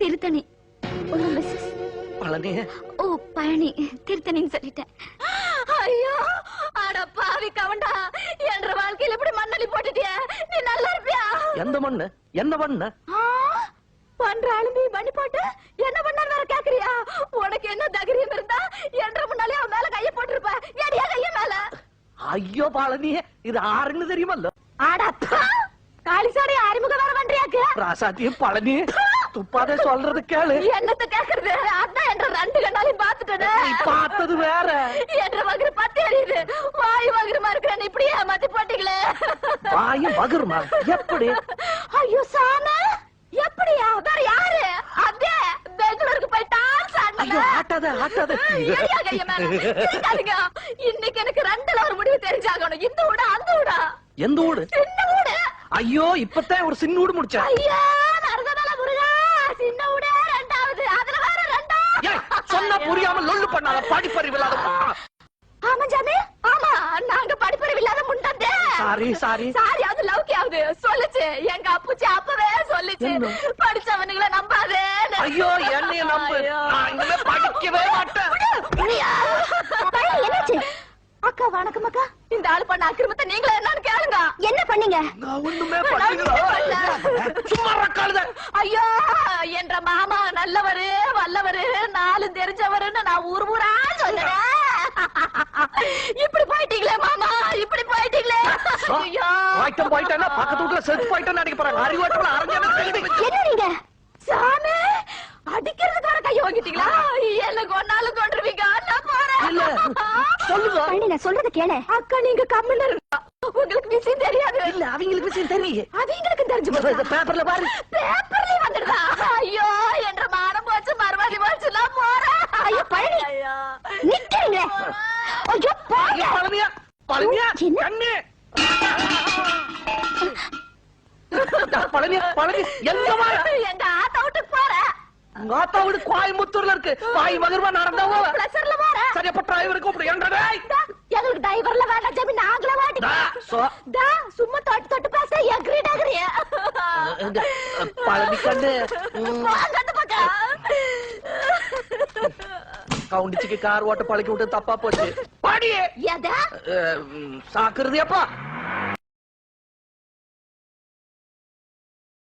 திருத்தணி. உங்க மிஸ்ஸஸ். பழனி. ஓ பழனி. திருத்தணின்னு சொல்லிட்டேன். ஐயோ அட பாவி கவண்டா என்ற வாழ்க்கையில இப்படி மண்ணலி போட்டுட்டிய? நீ நல்லா இருப்பியா? எந்த மண்ணு? என்ன பண்ண ஆ, பண்ற அழும்பி பண்ணி போட்டு என்ன பண்ணான்னு வேற கேக்குறியா? உனக்கு என்ன தைரியம் இருந்தா என்ற முன்னாலே அவன் மேல கைய போட்டிருப்ப. ஏடியா கைய மேல? ஐயோ பழனி இது ஆறுன்னு தெரியுமல்ல? ஆடப்பா காளிசாடி அறிமுக வேற பண்றியாக்கு? ராசாத்தியும் பழனி. துப்பாதே சொல்றது கேளு. என்னத்த கேக்குறது? அதான் என்ற ரெண்டு கண்ணாலையும் பாத்துட்டேன் நீ பார்த்தது வேற. என்ற வகுறு பத்து எரியுது வாய் வகுறுமா இருக்கிறேன் இப்படி ஏமாத்தி போட்டீங்களே. வாயும் பகிருமா எப்படி? ஐயோ சாம. எப்படியா? வேற யாரு? அதே பெங்களூருக்கு போய் டான்ஸ் ஐயோ ஆட்டாத ஆட்டாத. இன்னைக்கு எனக்கு ரெண்டுல ஒரு முடிவு தெரிஞ்சாகணும். இந்த விட அந்த விட எந்த ஊடு? சின்ன வீடு ஐயோ இப்பதான் ஒரு சின்ன ஊடு முடிச்சா ஐயா நரதனால முருகா சின்ன வீடு ரெண்டாவது. அதுல வேற ஏய், சொன்னா புரியாம லொல்லு பண்ணாத படிப்பறிவு இல்லாத ஆமா ஜாமி ஆமா நாங்க படிப்பறிவு இல்லாத முண்டந்தே. Sorry sorry. சாரி அது லவ்கி ஆகுது. சொல்லுச்சு. எங்க அப்புச்சி அப்பவே சொல்லுச்சு? படிச்சவனுங்கள நம்பாதே. ஐயோ என்னைய நம்பு. நான் இனிமே படிக்கவே மாட்டேன். என்னாச்சு? அக்கா வணக்கம் அக்கா. இந்த ஆள் பண்ண அக்கிரமத்தை நீங்களே என்னன்னு கேளுங்க. என்ன பண்ணீங்க? நான் ஒண்ணுமே பண்ணல. சும்மா ரக்காளுத ஐயோ என்ற மாமா நல்லவரு வல்லவரு நாலு தெரிஞ்சவருன்னு நான் ஊர் ஊரா சொல்லுறேன் இப்படி போயிட்டீங்களே மாமா இப்படி போயிட்டீங்களே. ஐயோ. போயிட்டம் போயிட்டேன்னா பக்கத்து வீட்டுல செத்து போயிட்டேன்னு நினைக்க போறாங்க. அறிவாட்டோட அறிஞர் என்ன நீங்க? சாமி அடிக்கிறதுக்கான கைய வாங்கிட்டீங்களா என்ன கொன்னாலும் கொண்டுருவீங்க நான் இல்ல சொல்லுங்க. நான் சொல்றத கேள. அக்கா நீங்க கம்முன்னு இருங்க. உங்களுக்கு விஷயம் தெரியாது இல்ல. அவங்களுக்கு விஷயம் தெரியும் அவங்களுக்கு தெரிஞ்சு போச்சு? பேப்பர்ல பாரு. பேப்பர்ல வந்துடுதா? ஐயோ என்ற மானம் போச்சு மறுபடி போச்சு நான் போறேன் ஐயோ பழனி. நிக்கிறீங்க ஐயோ ஐயா, பழனியா பழனியா? கண்ணு. பழனியா பழனி எங்க போறேன் உங்க வீடு கோயம்புத்தூர்ல இருக்கு. வாய் மகிர்வா நடந்தவங்க பிளஸர்ல போறேன் சரி அப்ப டிரைவர் கூப்பிடு. என்றடே எங்களுக்கு டிரைவர்ல வேண்டாம் ஜமி நாங்களே சோ- தா சும்மா தொட்டு தொட்டு பேச ஆகுறிய இந்த, பழனி கண்ணு ம், வாங்கட்டு பக்கம் கவுண்டிச்சுக்கு கார் ஓட்ட பழக்கி விட்டு தப்பா போச்சு. பாடியே. எதா? சாக்குறது அப்பா